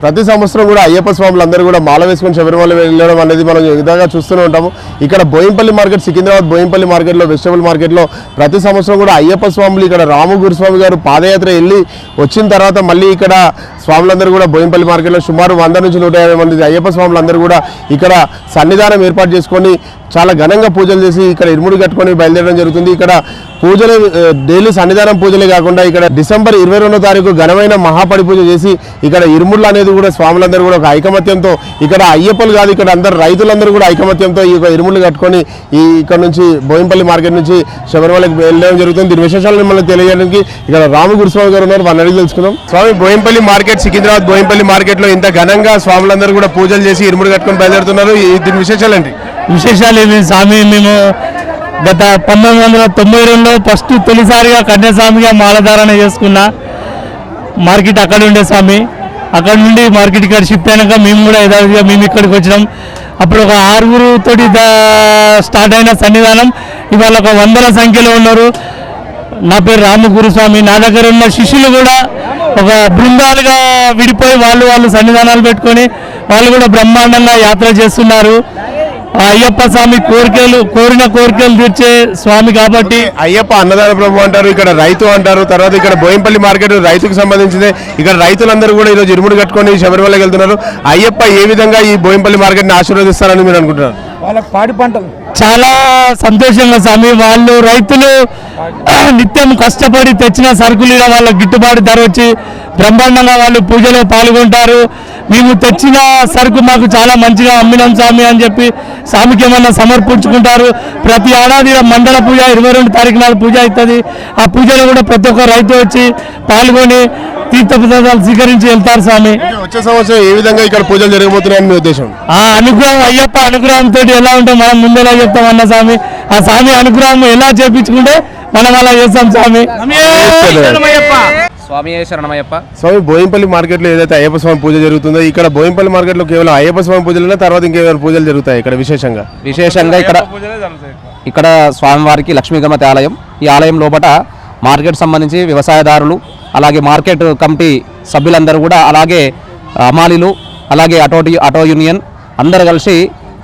ప్రతి సంవత్సరం కూడా అయ్యప్ప స్వాములు అందరూ కూడా మాల వేసుకొని శబరిమల వెళ్ళడం అనేది మనం విధంగా చూస్తూనే ఉంటాము. ఇక్కడ బోయింపల్లి మార్కెట్ సికింద్రాబాద్ బోయింపల్లి మార్కెట్లో వెజిటబుల్ మార్కెట్లో ప్రతి సంవత్సరం కూడా అయ్యప్ప స్వాములు ఇక్కడ రాము గురుస్వామి గారు పాదయాత్ర వెళ్ళి వచ్చిన తర్వాత మళ్ళీ ఇక్కడ స్వాములందరూ కూడా బోయింపల్లి మార్కెట్లో సుమారు వంద నుంచి నూట మంది అయ్యప్ప స్వాములందరూ కూడా ఇక్కడ సన్నిధానం ఏర్పాటు చేసుకొని చాలా ఘనంగా పూజలు చేసి ఇక్కడ ఇరుముడి కట్టుకొని బయలుదేరడం జరుగుతుంది. ఇక్కడ పూజలు డైలీ సన్నిధానం పూజలే కాకుండా ఇక్కడ డిసెంబర్ ఇరవై రెండో తారీఖు ఘనమైన మహాపడి పూజ చేసి ఇక్కడ ఇరుముళ్ళు అనేది కూడా స్వాములందరూ కూడా ఒక ఐకమత్యంతో ఇక్కడ అయ్యప్పలు కాదు ఇక్కడ అందరు రైతులందరూ కూడా ఐకమత్యంతో ఈ యొక్క ఇరుముళ్ళు కట్టుకొని ఈ ఇక్కడ నుంచి బోయంపల్లి మార్కెట్ నుంచి శబరిమలకి వెళ్ళడం జరుగుతుంది. దీని విశేషాలు మిమ్మల్ని తెలియజేయడానికి ఇక్కడ రాము గురుస్వామి గారు ఉన్నారు. వాళ్ళని అడిగి తెలుసుకుందాం. స్వామి బోయంపల్లి మార్కెట్ సికింద్రాబాద్ బోయంపల్లి మార్కెట్లో ఇంత ఘనంగా స్వాములందరూ కూడా పూజలు చేసి ఇరుముడు కట్టుకొని బయలుదేరుతున్నారు. ఈ- దీని విశేషాలు ఏంటి? విశేషాలు ఏమి? స్వామి మేము గత పంతొమ్మిది వందల తొంభై రెండులో ఫస్ట్ తొలిసారిగా కన్యాస్వామిగా మాలధారణ చేసుకున్నా మార్కెట్ అక్కడ ఉండే స్వామి. అక్కడ నుండి మార్కెట్ ఇక్కడ షిఫ్ట్ అయినాక మేము కూడా యథావిధిగా మేము ఇక్కడికి వచ్చినాం. అప్పుడు ఒక ఆరుగురు తోటి దా- స్టార్ట్ అయిన సన్నిధానం. ఇవాళ ఒక వందల సంఖ్యలో ఉన్నారు. నా పేరు రామగురుస్వామి. నా దగ్గర ఉన్న శిష్యులు కూడా ఒక బృందాలుగా విడిపోయి వాళ్ళు వాళ్ళు సన్నిధానాలు పెట్టుకొని వాళ్ళు కూడా బ్రహ్మాండంగా యాత్ర చేస్తున్నారు. ఆ అయ్యప్ప స్వామి కోరికలు కోరిన కోరికలు తీర్చే స్వామి కాబట్టి అయ్యప్ప అన్నదాన ప్రభు అంటారు ఇక్కడ రైతు అంటారు తర్వాత ఇక్కడ బోయింపల్లి మార్కెట్ రైతుకు సంబంధించింది. ఇక్కడ రైతులందరూ కూడా ఈరోజు ఇరుముడు కట్టుకొని శబరిమలకి వెళ్తున్నారు. అయ్యప్ప ఏ విధంగా ఈ బోయింపల్లి మార్కెట్ని ఆశీర్వదిస్తారని మీరు అనుకుంటున్నారు? వాళ్ళకి పాడి పంటలు. చాలా సంతోషంగా స్వామి. వాళ్ళు రైతులు నిత్యం కష్టపడి తెచ్చిన సరుకులు వాళ్ళ గిట్టుబాటు ధర వచ్చి బ్రహ్మాండంగా వాళ్ళు పూజలో పాల్గొంటారు. మేము తెచ్చిన సరుకు మాకు చాలా మంచిగా అమ్మినాం స్వామి అని చెప్పి స్వామికి ఏమన్నా సమర్పించుకుంటారు. ప్రతి ఏడాది మండల పూజ ఇరవై రెండు తారీఖు నాడు పూజ అవుతుంది. ఆ పూజలో కూడా ప్రతి ఒక్క రైతు వచ్చి పాల్గొని తీర్థప్రసాదాలు స్వీకరించి వెళ్తారు స్వామి. వచ్చే సంవత్సరం ఏ విధంగా ఇక్కడ పూజలు జరగబోతున్నాయని మీ ఉద్దేశం? ఆ అనుగ్రహం అయ్యప్ప అనుగ్రహంతో ఎలా ఉంటే మనం ముందెలా చెప్తాం అన్న స్వామి. ఆ స్వామి అనుగ్రహం ఎలా చేపించుకుంటే మనం అలా చేస్తాం స్వామి. స్వామి శరణమయ్యప్ప? స్వామి బోయింపల్లి మార్కెట్లో ఏదైతే అయ్యప్ప స్వామి పూజ జరుగుతుందో ఇక్కడ బోయింపల్లి మార్కెట్లో కేవలం అయ్యప్ప స్వామి పూజలు తర్వాత ఇంకేమైనా పూజలు జరుగుతాయి ఇక్కడ విశేషంగా? విశేషంగా ఇక్కడ ఇక్కడ. స్వామివారికి లక్ష్మీ గణపతి ఆలయం ఈ ఆలయం లోపల మార్కెట్ సంబంధించి వ్యవసాయదారులు అలాగే మార్కెట్ కమిటీ సభ్యులందరూ కూడా అలాగే అమాలీలు అలాగే ఆటో ఆటో యూనియన్ అందరు కలిసి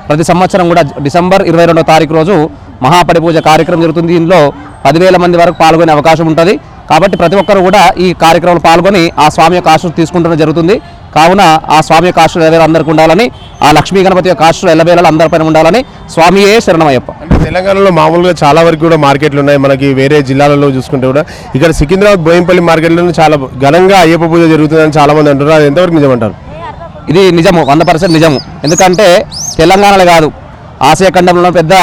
ప్రతి సంవత్సరం కూడా డిసెంబర్ ఇరవై రెండో తారీఖు రోజు మహాపడి పూజ కార్యక్రమం జరుగుతుంది. దీనిలో పదివేల మంది వరకు పాల్గొనే అవకాశం ఉంటుంది. కాబట్టి ప్రతి ఒక్కరు కూడా ఈ కార్యక్రమంలో పాల్గొని ఆ స్వామి యొక్క ఆశలు తీసుకుంటడం జరుగుతుంది. కావున ఆ స్వామి యొక్క ఆశలు ఎల్లవేళ అందరికీ ఉండాలని ఆ లక్ష్మీ గణపతి యొక్క ఆశలు ఎల్లవేళ అందరిపైన ఉండాలని స్వామియే శరణమయ్యప్ప. అంటే తెలంగాణలో మామూలుగా చాలా వరకు కూడా మార్కెట్లు ఉన్నాయి. మనకి వేరే జిల్లాలలో చూసుకుంటే కూడా ఇక్కడ సికింద్రాబాద్ బోయింపల్లి మార్కెట్లో చాలా ఘనంగా అయ్యప్ప పూజ జరుగుతుందని చాలా మంది అంటారు అది ఎంతవరకు నిజమంటారు ఇది నిజము వంద పర్సెంట్ నిజము. ఎందుకంటే తెలంగాణలో కాదు ఆసియా ఖండంలో పెద్ద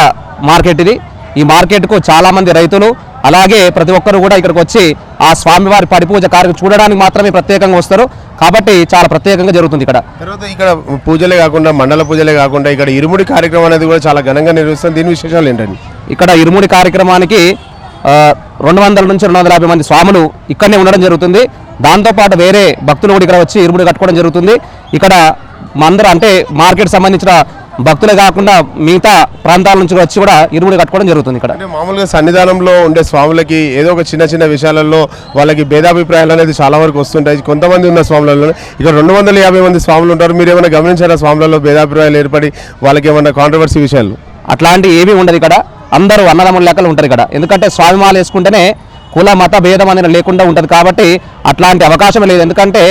మార్కెట్ ఇది. ఈ మార్కెట్కు చాలామంది రైతులు అలాగే ప్రతి ఒక్కరు కూడా ఇక్కడికి వచ్చి ఆ స్వామివారి పడిపూజ కార్యక్రమం చూడడానికి మాత్రమే ప్రత్యేకంగా వస్తారు. కాబట్టి చాలా ప్రత్యేకంగా జరుగుతుంది ఇక్కడ. తర్వాత ఇక్కడ పూజలే కాకుండా మండల పూజలే కాకుండా ఇక్కడ ఇరుముడి కార్యక్రమం అనేది కూడా చాలా ఘనంగా నిర్వహిస్తాం దీని విశేషాలు ఏంటండి? ఇక్కడ ఇరుముడి కార్యక్రమానికి రెండు వందల నుంచి రెండు వందల యాభై మంది స్వాములు ఇక్కడనే ఉండడం జరుగుతుంది. దాంతోపాటు వేరే భక్తులు కూడా ఇక్కడ వచ్చి ఇరుముడి కట్టుకోవడం జరుగుతుంది. ఇక్కడ మందరు అంటే మార్కెట్ సంబంధించిన భక్తులే కాకుండా మిగతా ప్రాంతాల నుంచి వచ్చి కూడా ఇరుముడి కట్టుకోవడం జరుగుతుంది ఇక్కడ. మామూలుగా సన్నిధానంలో ఉండే స్వాములకి ఏదో ఒక చిన్న చిన్న విషయాలలో వాళ్ళకి భేదాభిప్రాయాలు అనేది చాలా వరకు వస్తుంటాయి. కొంతమంది ఉన్న స్వాములలో ఇక్కడ రెండు వందల యాభై మంది స్వాములు ఉంటారు. మీరు ఏమైనా గమనించారా స్వాములలో భేదాభిప్రాయాలు ఏర్పడి వాళ్ళకి ఏమైనా కాంట్రవర్సీ విషయాలు? అట్లాంటి ఏమీ ఉండదు ఇక్కడ. అందరూ అన్నదమ్ముల లెక్కలు ఉంటారు ఇక్కడ. ఎందుకంటే స్వామిమాల వేసుకుంటేనే కుల మత భేదం అనేది లేకుండా ఉంటుంది కాబట్టి అట్లాంటి అవకాశం లేదు. ఎందుకంటే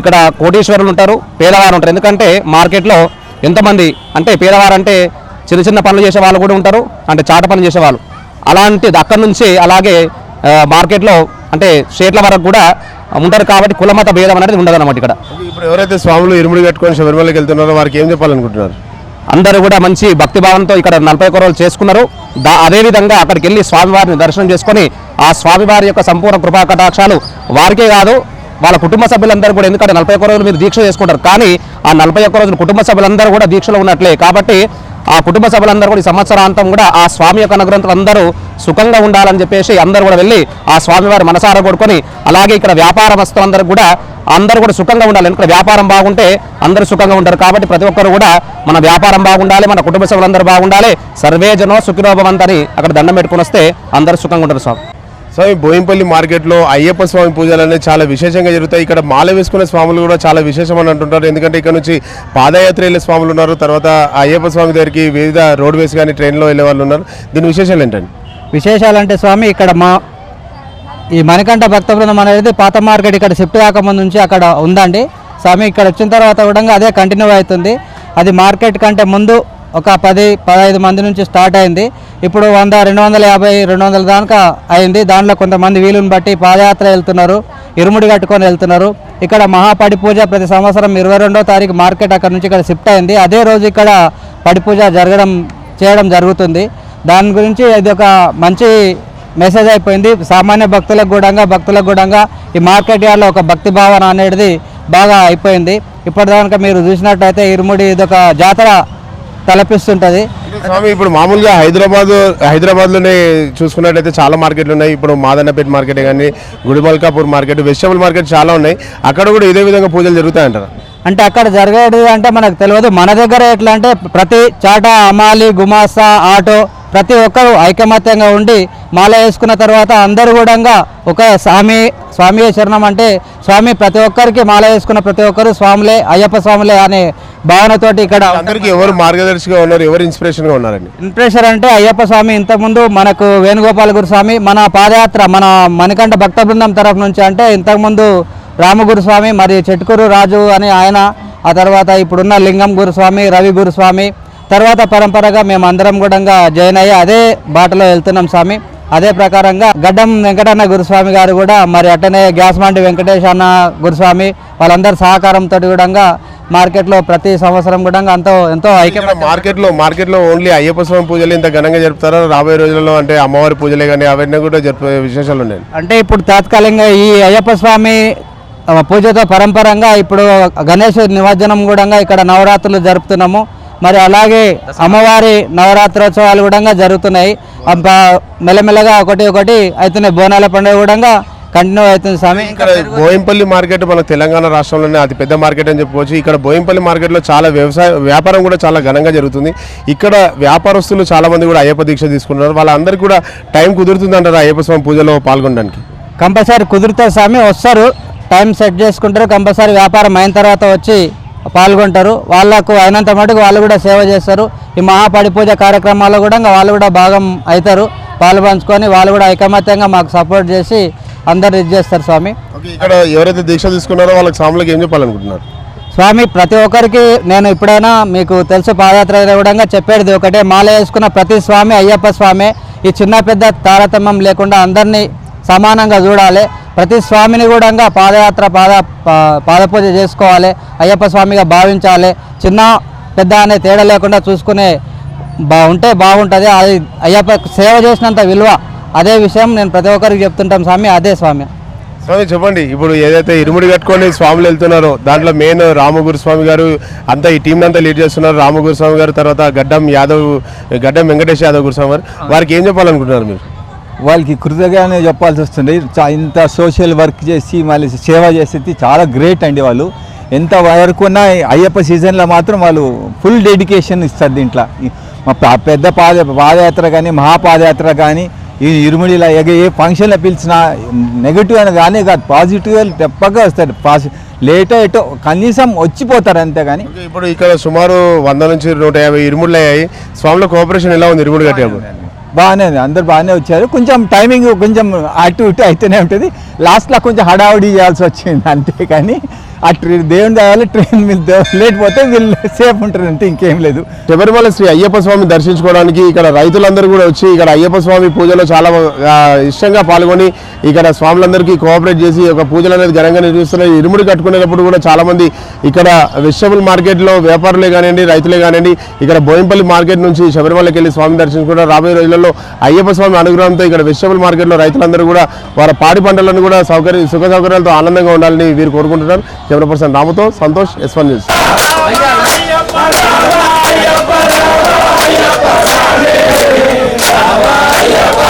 ఇక్కడ కోటీశ్వరులు ఉంటారు పేదవారు ఉంటారు. ఎందుకంటే మార్కెట్లో ఎంతమంది అంటే పేదవారు అంటే చిన్న చిన్న పనులు చేసే వాళ్ళు కూడా ఉంటారు అంటే చాట పనులు చేసేవాళ్ళు అలాంటిది అక్కడి నుంచి అలాగే మార్కెట్లో అంటే స్టేట్ల వరకు కూడా ఉంటారు కాబట్టి కుల మత భేదం అనేది ఉండదు అన్నమాట ఇక్కడ ఇప్పుడు ఎవరైతే స్వాములు ఇరుముడి కట్టుకొని శబరిమలకి వెళ్తున్నారో వారికి ఏం చెప్పాలనుకుంటున్నారు? అందరూ కూడా మంచి భక్తి భావంతో ఇక్కడ నలభై ఒక్క రోజులు చేసుకున్నారు. దా అదేవిధంగా అక్కడికి వెళ్ళి స్వామివారిని దర్శనం చేసుకొని ఆ స్వామివారి యొక్క సంపూర్ణ కృపా కటాక్షాలు వారికే కాదు వాళ్ళ కుటుంబ సభ్యులందరూ కూడా ఎందుకంటే నలభై ఒక్క రోజులు మీరు దీక్ష చేసుకుంటారు. కానీ ఆ నలభై ఒక్క రోజులు కుటుంబ సభ్యులందరూ కూడా దీక్షలో ఉన్నట్లే. కాబట్టి ఆ కుటుంబ సభ్యులందరూ కూడా ఈ సంవత్సరాంతం కూడా ఆ స్వామి యొక్క అనుగ్రహంతో అందరూ సుఖంగా ఉండాలని చెప్పేసి అందరూ కూడా వెళ్ళి ఆ స్వామివారి మనసారా కొడుకొని అలాగే ఇక్కడ వ్యాపార వస్తువులందరూ కూడా అందరూ కూడా సుఖంగా ఉండాలి. ఎందుకంటే వ్యాపారం బాగుంటే అందరూ సుఖంగా ఉంటారు. కాబట్టి ప్రతి ఒక్కరు కూడా మన వ్యాపారం బాగుండాలి మన కుటుంబ సభ్యులందరూ బాగుండాలి. సర్వేజనో సుఖిరోభవంతని అక్కడ దండం పెట్టుకుని వస్తే అందరూ సుఖంగా ఉంటారు స్వామి. స్వామి బోయింపల్లి మార్కెట్లో అయ్యప్ప స్వామి పూజలు అనేది చాలా విశేషంగా జరుగుతాయి. ఇక్కడ మాల వేసుకునే స్వాములు కూడా చాలా విశేషం అని అంటుంటారు. ఎందుకంటే ఇక్కడ నుంచి పాదయాత్ర వెళ్ళే స్వాములు ఉన్నారు. తర్వాత అయ్యప్ప స్వామి దగ్గరికి వివిధ రోడ్ వేస్ కానీ ట్రైన్లో వెళ్ళే వాళ్ళు ఉన్నారు. దీని విశేషాలు ఏంటండి? విశేషాలంటే స్వామి ఇక్కడ మా ఈ మణికంఠ భక్త బృందం అనేది పాత మార్కెట్ ఇక్కడ షిఫ్ట్ కాకముందు నుంచి అక్కడ ఉందండి. స్వామి ఇక్కడ వచ్చిన తర్వాత కూడా అదే కంటిన్యూ అవుతుంది. అది మార్కెట్ కంటే ముందు ఒక పది పదహైదు మంది నుంచి స్టార్ట్ అయింది. ఇప్పుడు వంద రెండు వందల యాభై రెండు వందల దాకా అయింది. దాంట్లో కొంతమంది వీలుని బట్టి పాదయాత్ర వెళ్తున్నారు ఇరుముడి కట్టుకొని వెళ్తున్నారు. ఇక్కడ మహాపడి పూజ ప్రతి సంవత్సరం ఇరవై రెండో తారీఖు మార్కెట్ అక్కడ నుంచి ఇక్కడ షిఫ్ట్ అయింది. అదే రోజు ఇక్కడ పడి పూజ జరగడం చేయడం జరుగుతుంది. దాని గురించి ఇది ఒక మంచి మెసేజ్ అయిపోయింది. సామాన్య భక్తులకు కూడా భక్తులకు కూడా ఈ మార్కెట్ యార్డ్లో ఒక భక్తి భావన అనేది బాగా అయిపోయింది. ఇప్పటిదాకా మీరు చూసినట్టయితే ఇరుముడి ఇది ఒక జాతర తలపిస్తుంటుంది. స్వామి ఇప్పుడు మామూలుగా హైదరాబాద్ హైదరాబాద్లోనే చూసుకున్నట్టయితే చాలా మార్కెట్లు ఉన్నాయి. ఇప్పుడు మాదన్నపేట మార్కెట్ కానీ గుడిమల్కాపూర్ మార్కెట్ వెజిటబుల్ మార్కెట్ చాలా ఉన్నాయి. అక్కడ కూడా ఇదే విధంగా పూజలు జరుగుతాయంటారా? అంటే అక్కడ జరిగేది అంటే మనకు తెలియదు. మన దగ్గర ఎట్లా అంటే ప్రతి చాట అమాలి గుమాసా ఆటో ప్రతి ఒక్కరు ఐకమత్యంగా ఉండి మాల వేసుకున్న తర్వాత అందరూ కూడా ఒక స్వామి స్వామి శరణం అంటే స్వామి ప్రతి ఒక్కరికి మాల వేసుకున్న ప్రతి ఒక్కరు స్వాములే అయ్యప్ప స్వాములే అనే భావనతోటి ఇక్కడ అందరికీ ఎవరు మార్గదర్శిగా ఉన్నారు ఎవరు ఇన్స్పిరేషన్గా ఉన్నారండి? ఇంప్రెషర్ అంటే అయ్యప్ప స్వామి ఇంతకుముందు మనకు వేణుగోపాల గురు స్వామి మన పాదయాత్ర మన మణికంఠ భక్త బృందం తరఫు నుంచి అంటే ఇంతకుముందు రామగురు స్వామి మరి చెట్టుకూరు రాజు అని ఆయన ఆ తర్వాత ఇప్పుడున్న లింగం గురుస్వామి రవి గురుస్వామి తర్వాత పరంపరగా మేము అందరం కూడా జైన్ అయ్యి అదే బాటలో వెళ్తున్నాం స్వామి. అదే ప్రకారంగా గడ్డం వెంకటన్న గురుస్వామి గారు కూడా మరి అట్టనే గ్యాస్ మండి వెంకటేష్ అన్న గురుస్వామి వాళ్ళందరి సహకారంతో కూడా మార్కెట్లో ప్రతి సంవత్సరం కూడా ఎంతో ఎంతో ఐక్యం మార్కెట్లో మార్కెట్లో ఓన్లీ అయ్యప్ప స్వామి పూజలు ఇంత ఘనంగా జరుపుతారా? రాబోయే రోజులలో అంటే అమ్మవారి పూజలే కానీ అవన్నీ కూడా జరిపే విశేషాలు ఉన్నాయి. అంటే ఇప్పుడు తాత్కాలికంగా ఈ అయ్యప్ప స్వామి పూజతో పరంపరంగా ఇప్పుడు గణేష్ నిమజ్జనం కూడా ఇక్కడ నవరాత్రులు జరుపుతున్నాము. మరి అలాగే అమ్మవారి నవరాత్రోత్సవాలు కూడా జరుగుతున్నాయి. మెల్లమెల్లగా ఒకటి ఒకటి అవుతున్నాయి. బోనాల పండుగ కూడా కంటిన్యూ అవుతుంది స్వామి. ఇక్కడ బోయింపల్లి మార్కెట్ మన తెలంగాణ రాష్ట్రంలోనే అతి పెద్ద మార్కెట్ అని చెప్పుకోవచ్చు. ఇక్కడ బోయింపల్లి మార్కెట్లో చాలా వ్యవసాయ వ్యాపారం కూడా చాలా ఘనంగా జరుగుతుంది. ఇక్కడ వ్యాపారస్తులు చాలా మంది కూడా అయ్యప్ప దీక్ష తీసుకుంటున్నారు. వాళ్ళందరికీ కూడా టైం కుదురుతుంది అంటారు అయ్యప్ప స్వామి పూజలో పాల్గొనడానికి? కంపల్సరీ కుదిరితే స్వామి. వస్తారు. టైం సెట్ చేసుకుంటారు. కంపల్సరీ వ్యాపారం అయిన తర్వాత వచ్చి పాల్గొంటారు. వాళ్ళకు అయినంత మటుకు వాళ్ళు కూడా సేవ చేస్తారు. ఈ మహాపడి పూజ కార్యక్రమాల్లో కూడా వాళ్ళు కూడా భాగం అవుతారు. పాలు పంచుకొని వాళ్ళు కూడా ఐకమత్యంగా మాకు సపోర్ట్ చేసి అందరు ఇది చేస్తారు స్వామి. ఇక్కడ ఎవరైతే దీక్ష తీసుకున్నారో వాళ్ళకి స్వాములకు ఏం చెప్పాలనుకుంటున్నారు? స్వామి ప్రతి ఒక్కరికి నేను ఇప్పుడైనా మీకు తెలుసు పాదయాత్ర కూడా చెప్పేది ఒకటే. మాల వేసుకున్న ప్రతి స్వామి అయ్యప్ప స్వామి. ఈ చిన్న పెద్ద తారతమ్యం లేకుండా అందరినీ సమానంగా చూడాలి. ప్రతి స్వామిని కూడా పాదయాత్ర పాద పా- పాదపూజ చేసుకోవాలి. అయ్యప్ప స్వామిగా భావించాలి. చిన్న పెద్ద అనే తేడా లేకుండా చూసుకునే బా ఉంటే బాగుంటుంది. అది అయ్యప్ప సేవ చేసినంత విలువ. అదే విషయం నేను ప్రతి ఒక్కరికి చెప్తుంటాం స్వామి. అదే స్వామి. స్వామి చెప్పండి. ఇప్పుడు ఏదైతే ఇరుముడి కట్టుకొని స్వాములు వెళ్తున్నారో దాంట్లో మెయిన్ రామగురు స్వామి గారు అంతా ఈ టీం అంతా లీడ్ చేస్తున్నారు. రామగురు స్వామి గారు తర్వాత గడ్డం యాదవ్ గడ్డం వెంకటేష్ యాదవ్ గురుస్వామి గారు. వారికి ఏం చెప్పాలనుకుంటున్నారు మీరు? వాళ్ళకి కృతజ్ఞతగానే చెప్పాల్సి వస్తుంది. ఇంత సోషల్ వర్క్ చేసి మళ్ళీ సేవ చేసేది చాలా గ్రేట్ అండి వాళ్ళు. ఎంత వరకు ఉన్నా అయ్యప్ప సీజన్లో మాత్రం వాళ్ళు ఫుల్ డెడికేషన్ ఇస్తారు దీంట్లో. మా పెద్ద పాద పాదయాత్ర కానీ మహాపాదయాత్ర కానీ ఈ ఇరుముడిలో ఎగ ఏ ఫంక్షన్లో పిలిచినా నెగిటివ్ అని కానీ కాదు పాజిటివ్ తప్పగా వస్తారు. పాసి లేటో ఎటో కనీసం వచ్చిపోతారు అంతే కానీ ఇప్పుడు ఇక్కడ సుమారు వంద నుంచి నూట యాభై ఇరుముడులు అయ్యాయి. స్వాముల కోఆపరేషన్ ఎలా ఉంది? ఇరుముడు కట్టాము. బాగానే అందరు బాగానే వచ్చారు. కొంచెం టైమింగ్ కొంచెం అటు ఇటు అయితేనే ఉంటుంది. లాస్ట్లో కొంచెం హడావుడి చేయాల్సి వచ్చింది అంతే కానీ ఆ ట్రైన్ దేవుని దావాలి ట్రైన్ మీద వీళ్ళు సేఫ్ ఉంటారు అంటే ఇంకేం లేదు. శబరిమల శ్రీ అయ్యప్ప స్వామి దర్శించుకోవడానికి ఇక్కడ రైతులందరూ కూడా వచ్చి ఇక్కడ అయ్యప్ప స్వామి పూజలో చాలా ఇష్టంగా పాల్గొని ఇక్కడ స్వాములందరికీ కోఆపరేట్ చేసి ఒక పూజలు అనేది ఘనంగా నిర్వహిస్తున్నారు. ఇరుముడి కట్టుకునేటప్పుడు కూడా చాలామంది ఇక్కడ వెజిటబుల్ మార్కెట్లో వ్యాపారులే కానివ్వండి రైతులే కానివ్వండి ఇక్కడ బోయంపల్లి మార్కెట్ నుంచి శబరిమలకి వెళ్ళి స్వామి దర్శించుకుంటారు. రాబోయే రోజులలో అయ్యప్ప స్వామి అనుగ్రహంతో ఇక్కడ వెజిటబుల్ మార్కెట్లో రైతులందరూ కూడా వారి పాడి పంటలను కూడా సౌకర్య సుఖ సౌకర్యాలతో ఆనందంగా ఉండాలని వీరు కోరుకుంటున్నారు. Camera person రాముతో Santosh S one news Yeah.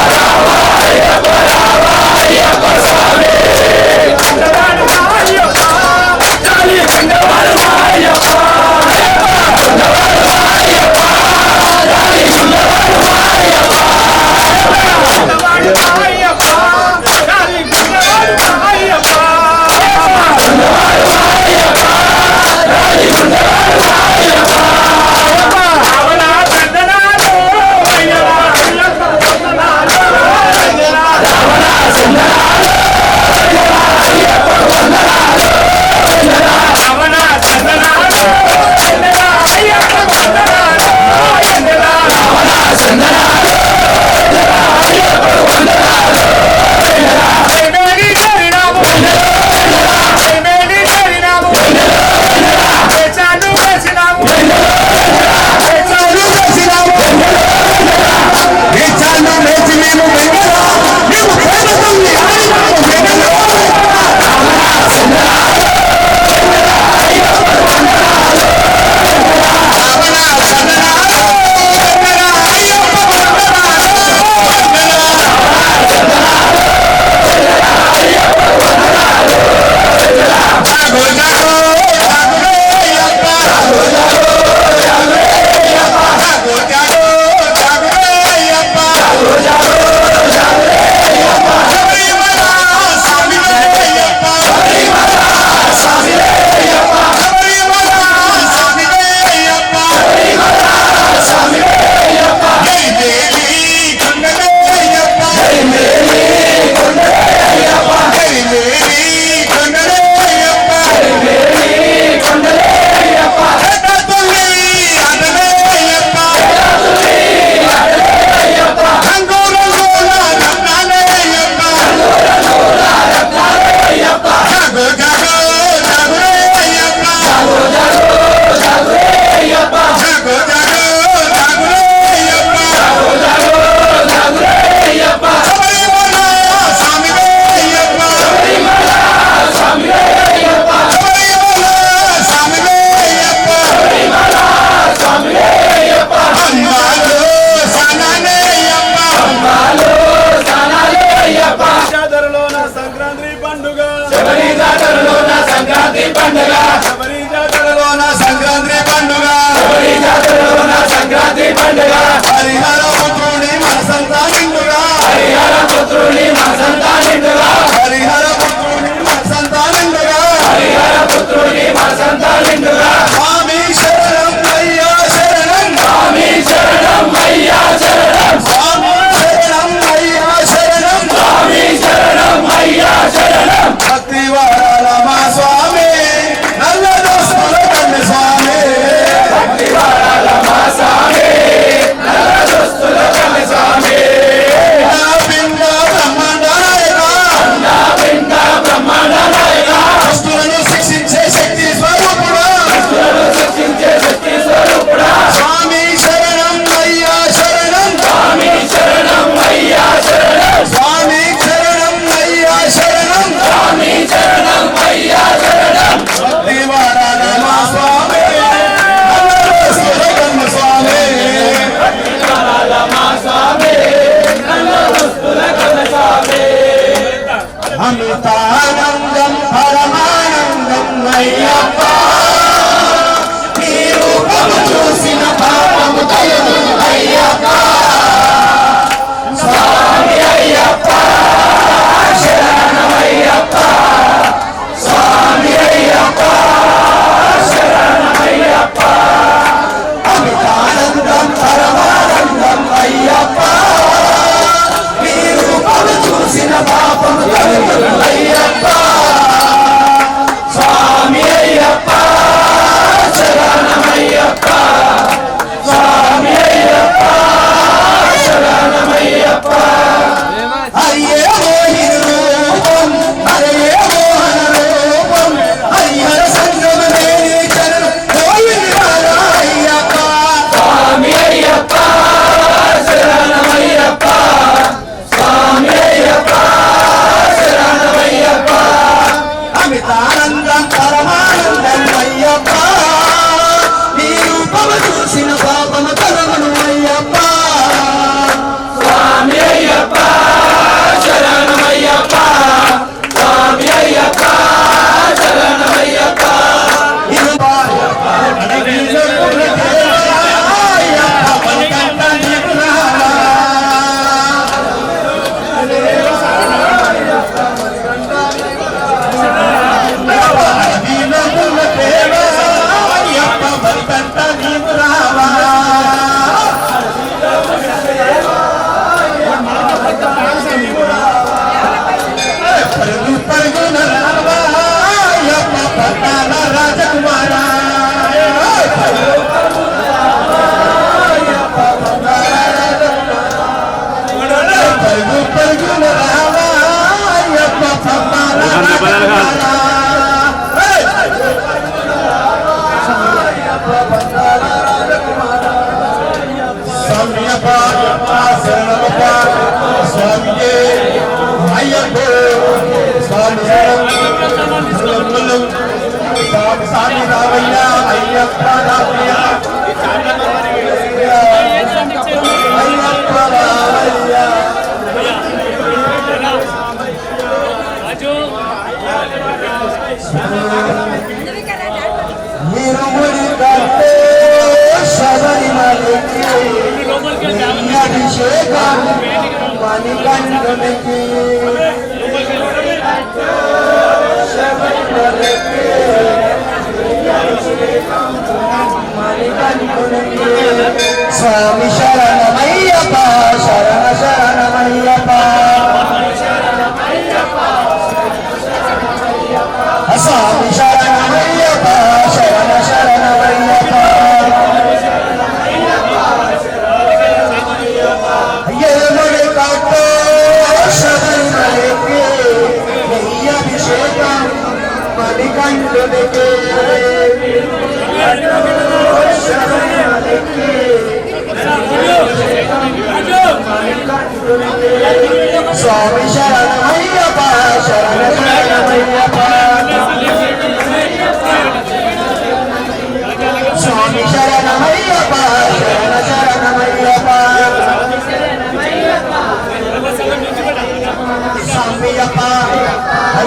Abbas!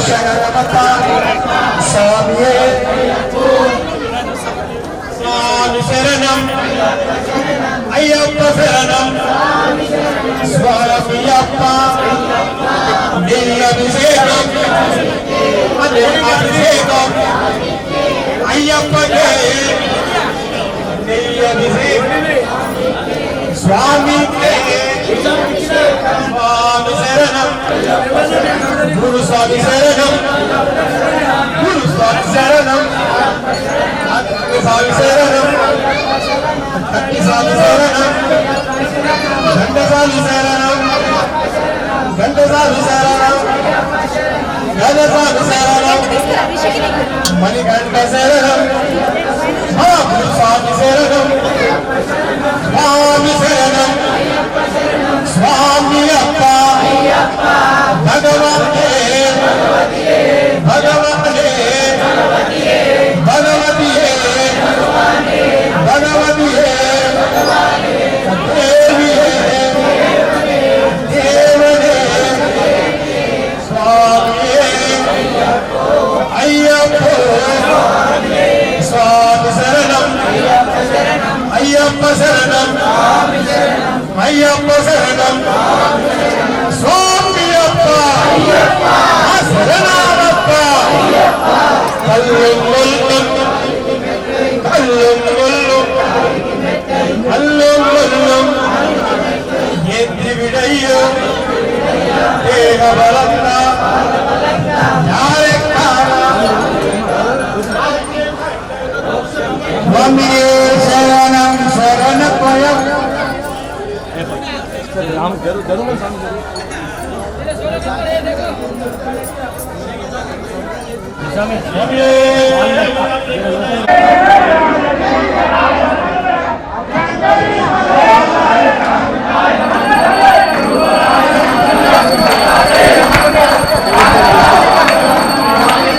శరణమత స్వామియే స్వామి శరణం అయ్యప్ప శరణం స్వామి అప్ప అభిషేకం అభిషేకం అయ్యప్ప అభిషేకం స్వామి